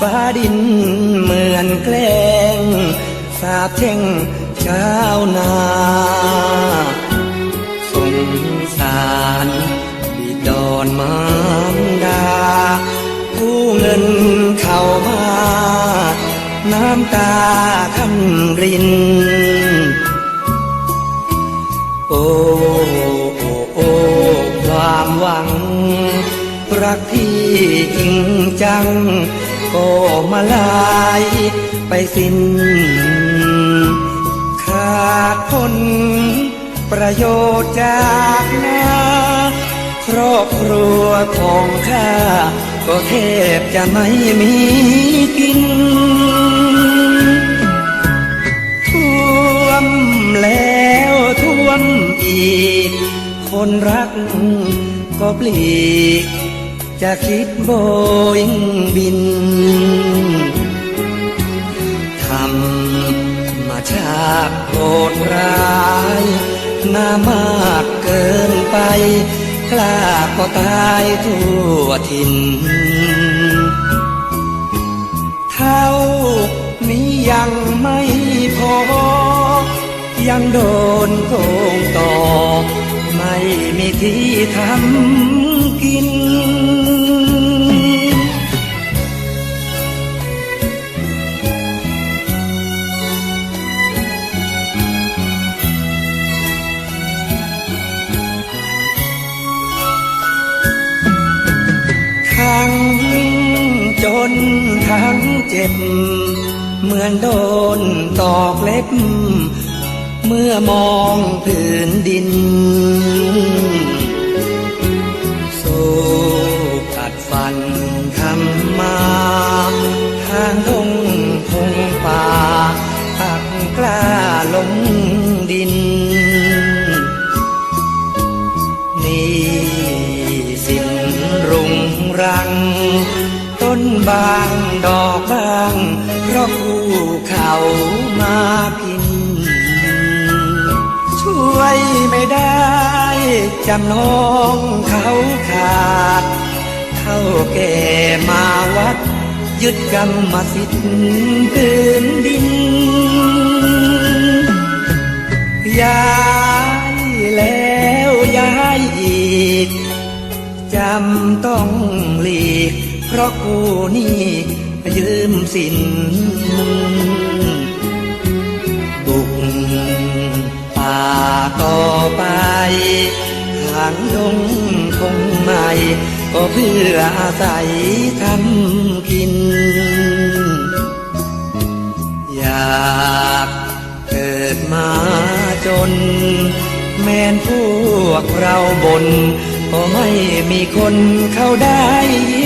ฟ้าดินเหมือนแกล้งสาบแช่งชาวนาสงสารบิดอนมารดาผู้เงินเข้ามา น้ำตาคำริน โอ้โอ้โอ้ความหวังรักที่ จริงจัง ก็มาลายไปสิ้น ขาดผลประโยชน์จากนาครอบครัวของข้า ก็แทบจะไม่มีกินท่วมแล้วท่วมอีก คนรักก็ปลีก จะคิดโบยบินธรรมาชาติโหดร้ายหน้ามากเกินไปกล้าก็ตายทั่วถิ่นเท่านี้ยังไม่พอ ยังโดนโกงต่อ ไม่มีที่ทำ ทั้งจนทั้งเจ็บ เหมือนโดนตอกเล็บ เมื่อมองผืนดิน รัง ต้นบางดอกบาง เพราะคู่เขามากิน ช่วยไม่ได้จำน้องเขาขาดเท่าแก่มาวัด ยึดกรรมสิทธิ์พื้นดิน ต้องหลีก เพราะกูนี่ยืมสินบุกป่าต่อไปทางดงคงใหม่ ก็เพื่ออาศัยทำกิน อยากเกิดมาจน แม้นพวกเราบน ก็ไม่มีคนเข้าได้ยิ